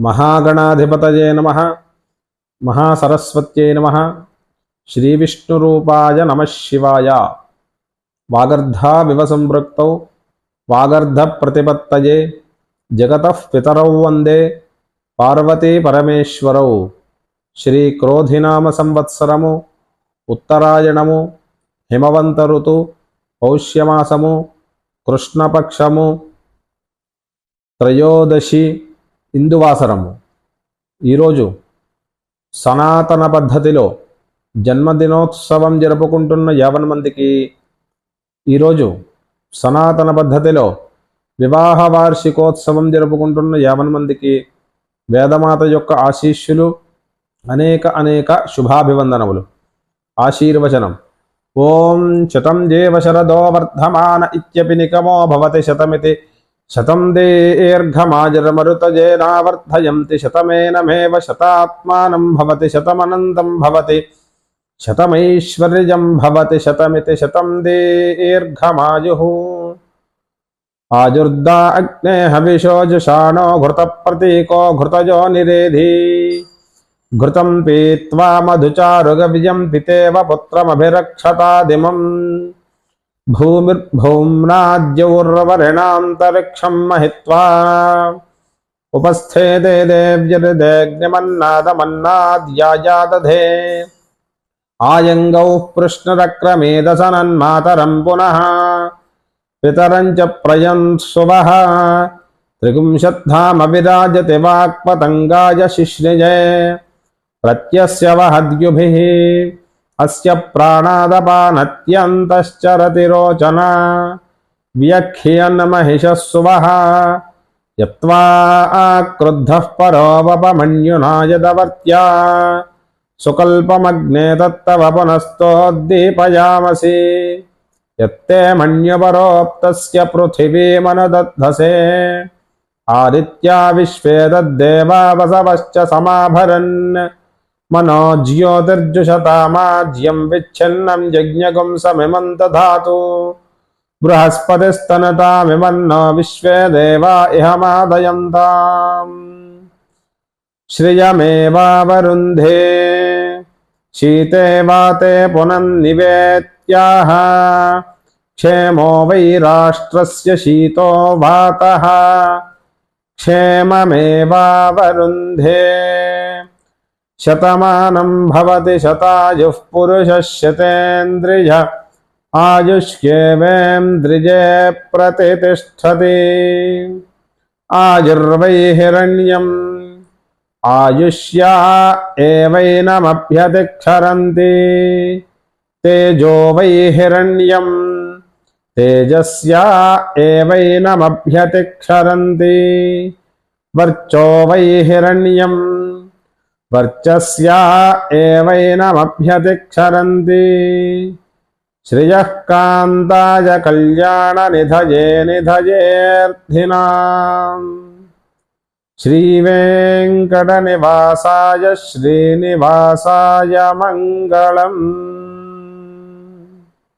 మహాగణాధిపతయే నమ. మహాసరస్వత్యై నమ. శ్రీవిష్ణురూపాయ నమ శివాయ. వాగర్ధావివ సంపృక్తౌ వాగర్ధ ప్రతిపత్తయే జగతః పితరౌ వందే. పార్వతీ పరమేశ్వరౌ శ్రీ క్రోధినామ సంవత్సరము ఉత్తరాయణము. హిమవంత ఋతు పౌష్యమాసము. కృష్ణపక్షము. త్రయోదశి. ఇందువాసరము. ఈరోజు సనాతన పద్ధతిలో జన్మదినోత్సవం జరుపుకుంటున్న యావన్ మందికి ఈరోజు సనాతన పద్ధతిలో వివాహ వార్షికోత్సవం జరుపుకుంటున్న యావన్ మందికి వేదమాత యొక్క ఆశీస్సులు అనేక అనేక శుభాభివందనములు. ఆశీర్వచనం. ఓం శతం దేవ శరదో వర్ధమాన ఇత్యపి నికమో భవతి శతమితి शतम दीर्घमाजरमरुतजेनावर्धयन्ति, शतमेनमेव शतात्मानं भवति शतमनन्तं भवति, शतमैश्वर्यं भवति, शतमिति शतं दीर्घमायुः आजुर्दा अग्ने हविषो घृत घृतप्रतीको घृतजो निरेधि। घृतं पीत्वा मधुचारुगव्यं पितेव पुत्रमभिरक्षतादिमम्। भूमिर्भौम्नाद्यौर्वरिणान्तरिक्षम् महित्वा उपस्थे उपस्थेदे देव्यर्देऽग्निमन्नादमन्नाद्याजादधे आयङ्गौः पृष्णरक्रमेदसनन्मातरम् पुनः। पितरम् च प्रयन्सुवः त्रिगुंशद्धामविराजति वाक्पतङ्गाय शिश्रिजे प्रत्यस्य वहद्युभिः। अस्य प्राणादपानत्यन्तश्चरति रोचना व्यख्यन्महिषः सुवः यत्त्वा क्रुद्धः परोपमन्युना यदवर्त्या। सुकल्पमग्ने तत्तव पुनस्तोद्दीपयामसि। यत्ते मन्युपरोक्तस्य पृथिवीमनुदद्धसे। आदित्या विश्वे तद्देवा वसवश्च समाभरन्। मनो ज्योतिर्जुषतामाज्यं विच्छिन्नं यज्ञगुं समिमं दधातु बृहस्पतिस्तनतामिमन्नो विश्वे देवा इह मादयन्ताम् श्रियमेवावरुन्धे, शीते वाते पुनन्निवेत्याह। क्षेमो वै राष्ट्रस्य शीतो वातः। क्षेममेवावरुन्धे। शतमानं भवति शतायुः पुरुषः आयुष्येवेन्द्रिजे प्रतितिष्ठति आयुर्वै हिरण्यम् आयुष्या एवैनमभ्यतिक्षरन्ति तेजो वै हिरण्यम् तेजस्या एवैनमभ्यतिक्षरन्ति वर्चो वै हिरण्यम् वर्चस्या एवैनमभ्यतिक्षरन्ति। श्रियः कान्ताय कल्याणनिधये निधयेऽर्थिनाम् श्रीवेङ्कटनिवासाय श्रीनिवासाय मङ्गलम्।